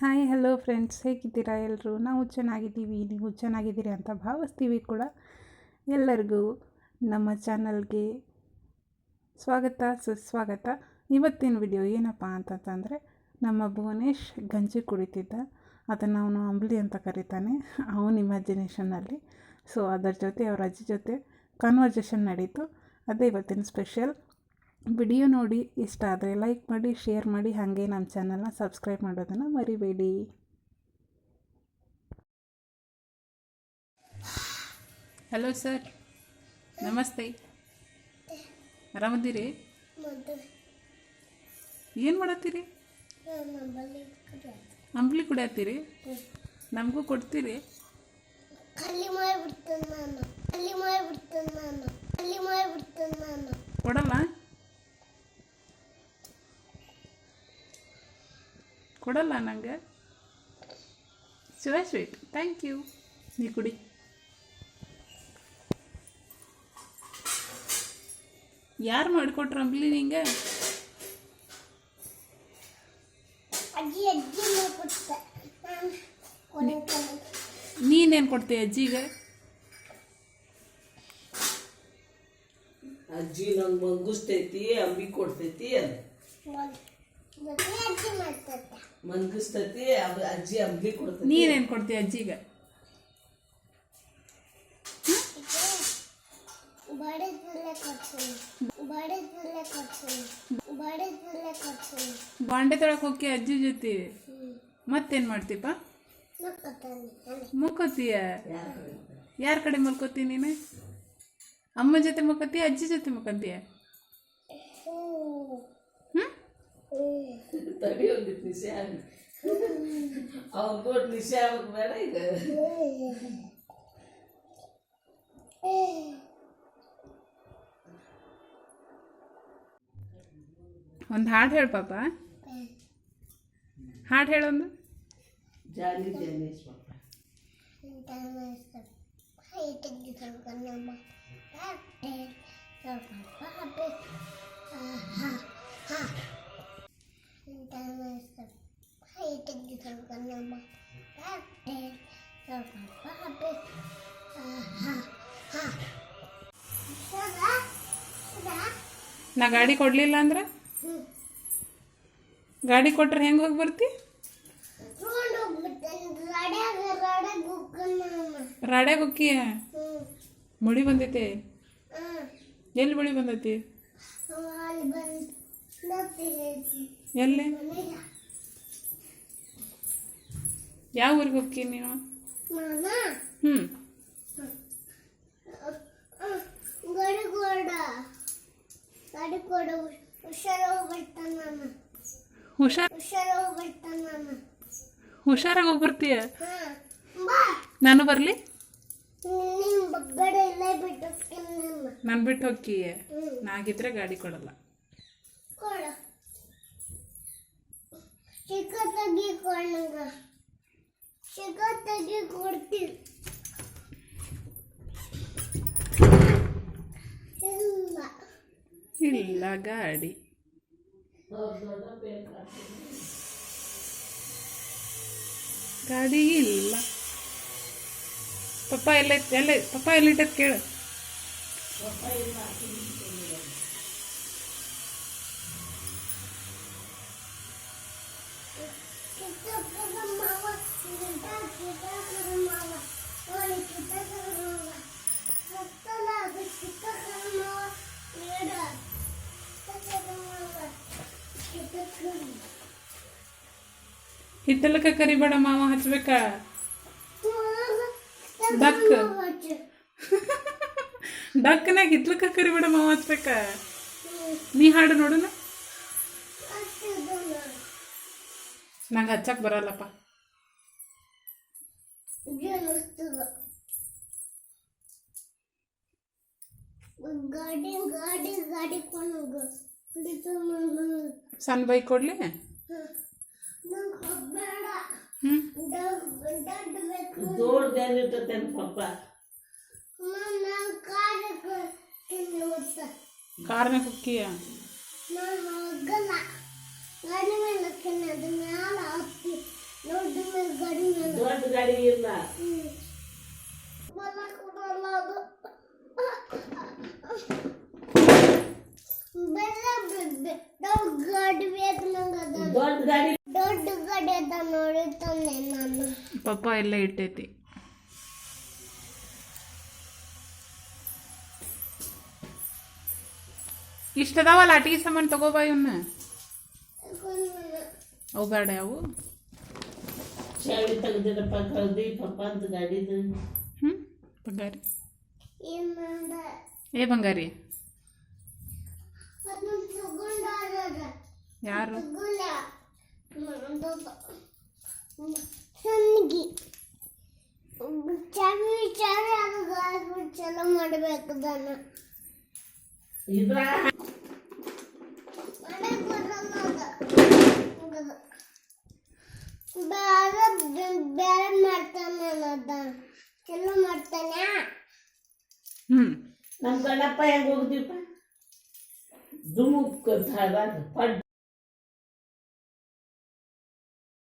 Hi hello friends ಹೇಗಿದ್ದೀರಾ ಎಲ್ಲರೂ ನಾವು ಚೆನ್ನಾಗಿದ್ದೀವಿ. ನೀವು ಚೆನ್ನಾಗಿದ್ದೀರಿ ಅಂತ ಭಾವಿಸ್ತೀವಿ ಕೂಡ. ಎಲ್ಲರಿಗೂ ನಮ್ಮ ಚಾನಲ್ಗೆ ಸ್ವಾಗತ, ಸುಸ್ವಾಗತ. ಇವತ್ತಿನ ವಿಡಿಯೋ ಏನಪ್ಪ ಅಂತಂತಂದರೆ, ನಮ್ಮ ಭುವನೇಶ್ ಗಂಜಿ ಕುಡಿತಿದ್ದ. ಅದನ್ನು ಅವನು ಅಂಬ್ಲಿ ಅಂತ ಕರೀತಾನೆ, ಅವನ ಇಮ್ಯಾಜಿನೇಷನಲ್ಲಿ ಸೊ ಅದರ ಜೊತೆ, ಅವರ ಅಜ್ಜಿ ಜೊತೆ ಕನ್ವರ್ಜೇಷನ್ ನಡೀತು. ಅದೇ ಇವತ್ತಿನ ಸ್ಪೆಷಲ್ ವಿಡಿಯೋ ನೋಡಿ ಇಷ್ಟ ಆದರೆ ಲೈಕ್ ಮಾಡಿ ಶೇರ್ ಮಾಡಿ ಹಾಗೆ ನಮ್ಮ ಚಾನಲ್ನ ಸಬ್ಸ್ಕ್ರೈಬ್ ಮಾಡೋದನ್ನು ಮರಿಬೇಡಿ. ಹಲೋ ಸರ್ ನಮಸ್ತೆ. ಆರಾಮದ್ದೀರಿ ಏನು ಮಾಡತ್ತೀರಿ? ಅಂಬ್ಲಿ ಕುಡಿಯತ್ತೀರಿ? ನಮಗೂ ಕೊಡ್ತೀರಿ. ಖಾಲಿ ಕೊಡಲ್ಲ ನನಗೆ ಶಿವ ಸ್ವೀಟ್ ಥ್ಯಾಂಕ್ ಯು ನೀ ಕುಡಿ. ಯಾರು ಮಾಡಿಕೊಟ್ರು ಅಂಬ್ಲಿ ನಿಂಗೆ? ಅಜ್ಜಿ ಅಜ್ಜಿ ಮಾಡ್ಬಿಡ್ತೆ ನಾನು ಕೊನೆ ಕೊನೆ ನೀನೇನು ಕೊಡ್ತೀಯ ಅಜ್ಜಿಗೆ? ಅಜ್ಜಿ ನಂಗೆ ಮಂಗುಸ್ತೈತಿ ಅಂಬಿ ಕೊಡ್ತೈತಿ. ಒಂದು ಮಂಗಿಸ್ತೈತಿ ಅವ್ ಅಜ್ಜಿ ಅಂಬಿ ಕೊಡ್ತೈತಿ. ನೀನೇನು ಕೊಡ್ತೀಯ ಅಜ್ಜಿಗೆ? ಕೊಡ್ತೀನಿ ಕೊಡ್ತೀನಿ ಕೊಡ್ತೀನಿ ಬಾಂಡೆ ತೊಳಕ್ಕೆ ಹೋಗಿ ಅಜ್ಜಿ ಜೊತೆ? ಮತ್ತೇನ್ ಮಾಡ್ತೀಪ ಮುಕ್ಕೋತೀಯ ಯಾರ ಕಡೆ ಮಲ್ಕೋತಿ ನೀನು? ಅಮ್ಮ ಜೊತೆ ಮುಕ್ಕೋತೀಯ ಅಜ್ಜಿ ಜೊತೆ ಮುಕ್ಕೋತೀಯ ತಡಿ ಒಂದಿಟ್ಟು ನಿಶೆ ಆಗಿ ಅವ್ನು ಕೊಟ್ಟು ನಿಶೆ ಆಗ್ಬೇಕು ಬೇಡ ಈಗ ಒಂದು ಹಾಡು ಹೇಳು ಪಾಪ ಹಾಡು ಹೇಳೊಂದು ಜಾಲಿ ಜನೇಶ್ ಪಾಪ ನಾ ಗಾಡಿ ಕೊಡಲಿಲ್ಲ ಅಂದ್ರೆ ಗಾಡಿ ಕೊಟ್ರೆ ಹೆಂಗೆ ಹೋಗಿ ಬರ್ತಿ ರಾಡ್ಯಾಗ ಹೋಗಿ ಮುಳಿ ಬಂದೈತೆ ಎಲ್ಲಿ ಮುಳಿ ಬಂದೈತಿ ಎಲ್ಲಿ? ಯಾವ ಊರಿಗೆ ಹೋಗ್ತೀನಿ ನೀನು? ಹ್ಞೂ ಹುಷಾರಾಗಿ ಹೋಗ್ಬರ್ತೀಯ ನಾನು ಹುಷಾರ್ ಹುಷಾರಾಗಿ ಬರ್ತಾನೆ ನಾನು ಹುಷಾರಾಗಿ ಹೋಗಿ ಹಾ ಬಾ. ನಾನು ಬರಲಿ? ನೀನು ಬಿಟ್ಟು ಹೋಗ್ತೀಯ? ನಾಗಿದ್ರೆ ಗಾಡಿ ಕೊಡಲ್ಲ. ಕೊಡ ಚಿಕ್ಕ ತೆಗಿ ಕೊಡಂಗ ಚಿಕ್ಕ ತೆಗಿ ಕೊಡ್ತೀನಿ ಇಲ್ಲ ಇಲ್ಲ ಗಾಡಿ ಗಾಡಿ ಇಲ್ಲ ಪಪ್ಪ ಎಲ್ಲ ಎಲ್ಲ ಪಪ್ಪ ಎಲ್ಲಿಟ್ಟದ್ ಕೇಳು ಕಿತ್ತಕ್ಕದ ಮಾವ ಕಿತ್ತ ಕಿತ್ತಕ್ಕದ ಮಾವ ನೋಡಿ ಕಿತ್ತಕ್ಕದ ಮಾವ ಸತ್ತಲ್ಲ ಅದು ಕಿತ್ತಕ್ಕದ ಮಾವ ಬೇಡ ಕಿತ್ತಕ್ಕದ ಮಾವ ಕಿತ್ತಕ್ಕದ ಹಿತ್ತಲಕ್ಕ ಕರಿಬೇಡ ಮಾವ ಹಚ್ಬೇಕ? ಡಕ್. ಡಕ್ನಾಗ ಹಿತ್ಲಕ್ಕ ಕರಿಬೇಡ ಮಾವ ಹಚ್ಬೇಕ? ನೀ ಹಾಡು ನೋಡೋಣ ನಂಗೆ ಹಚ್ಚಕ್ ಬರಲ್ಲಪ್ಪ. ಗಾಡಿ ಗಾಡಿ ಗಾಡಿ ಕೊಂಡು ಸಣ್ಣ ಬೈಕ್ ಕೊಡ್ಲಿ? ನಂಗೆ ಕುಕ್ಕಿಯ? ನಾನು ಕಾರಕ್ಕೆ ನಾನು ಹೋಗಲ್ಲ ಗಾಡಿ ಮೇಲೆ. ದೊಡ್ಡ ಮ್ಯಾಲ ಗಾಡಿ ಇಲ್ಲ ಬಲ ಕೊಡಲ್ಲ ಅದು. ಬೇರೆ ಬೆ- ಬೆ- ದೊಡ್ಡ ಗಾಡಿ ಬೇಕು ನಂಗೆ ಅದ. ದೊಡ್ಡ ಗಾಡಿ. ದೊಡ್ಡ ಗಾಡಿ ಅದ ನೋಡಿ ತಂದೆ ನಾನು. ಪಪ್ಪ ಎಲ್ಲ ಇಟ್ಟೈತಿ. ಇಷ್ಟದಾವಲ್ಲ ಆಟಿಗೆ ಸಾಮಾನು ತಗೋಬಾ ಇವನ್ನ ಅವು ಬೇಡ ಅವು. ಚಾವಿ ತೆಗ್ದಿರಪ್ಪ ಕಳ್ದಿ ಪಪ್ಪ ಅಂತ ಗಾಡಿದು. ಹ್ಞೂ ಬಂಗಾರಿ. ಏನಂದ ಏ ಬಂಗಾರಿ. ಯಾರು? ಚಾವಿ ಚಾವಿ ಅದು ಗಾಡಿ ಚಲೋ ಮಾಡ್ಬೇಕು ಇದ್ರ ಬೇರೆ ಬೇರೆ ಮಾಡ್ತಾನೆ ಅದ ಚಲೋ ಮಾಡ್ತಾನೆ ಹ್ಞೂ ನಮ್ಮ ಗಣಪ್ಪ ಹೆಂಗ್ ಹೋಗ್ದೀಪ ದುಮುಕ್ ಧಾರವಾಡ ಪಡ್